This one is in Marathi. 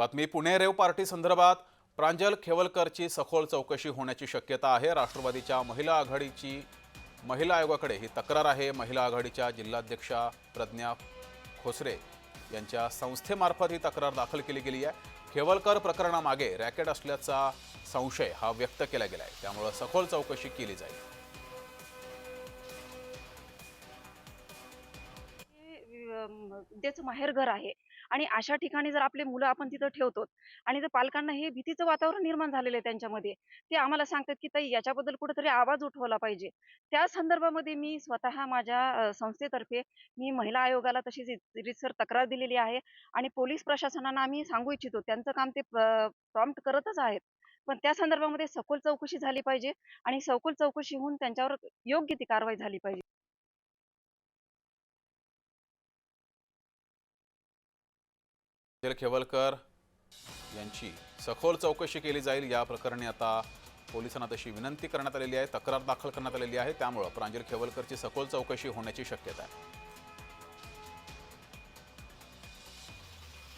बातमी पुणे रेव पार्टी संदर्भात प्रांजल खेवलकरची सखोल चौकशी होण्याची शक्यता आहे. राष्ट्रवादीच्या महिला आघाडीची महिला आयोगाकडे ही तक्रार आहे. महिला आघाडीच्या जिल्हाध्यक्षा प्रज्ञा खोसरे यांच्या संस्थेमार्फत ही तक्रार दाखल केली गेली आहे. खेवलकर प्रकरणामागे रॅकेट असल्याचा संशय हा व्यक्त केला गेला आहे त्यामुळं सखोल चौकशी केली जाईल. त्याचं माहेरघर आहे. आणि अशा ठिकाणी जर आपले मुलं आपण तिथं ठेवतो आणि जर पालकांना हे भीतीचं वातावरण निर्माण झालेलं आहे त्यांच्यामध्ये ते आम्हाला सांगतात की ताई याच्याबद्दल कुठेतरी आवाज उठवला पाहिजे. त्या संदर्भामध्ये मी स्वतः माझ्या संस्थेतर्फे मी महिला आयोगाला तशी रितसर तक्रार दिलेली आहे आणि पोलीस प्रशासनाला आम्ही सांगू इच्छितो त्यांचं काम ते प्रॉम्प्ट करतच आहेत. पण त्या संदर्भामध्ये सखोल चौकशी झाली पाहिजे आणि सखोल चौकशी होऊन त्यांच्यावर योग्य ती कारवाई झाली पाहिजे. खेवलकर यांची सखोल चौकशी केली जाईल. या प्रकरणी आता पोलिसांना तशी विनंती करण्यात आलेली आहे तक्रार दाखल करण्यात आलेली आहे. त्यामुळं प्रांजल खेवलकरची सखोल चौकशी होण्याची शक्यता आहे.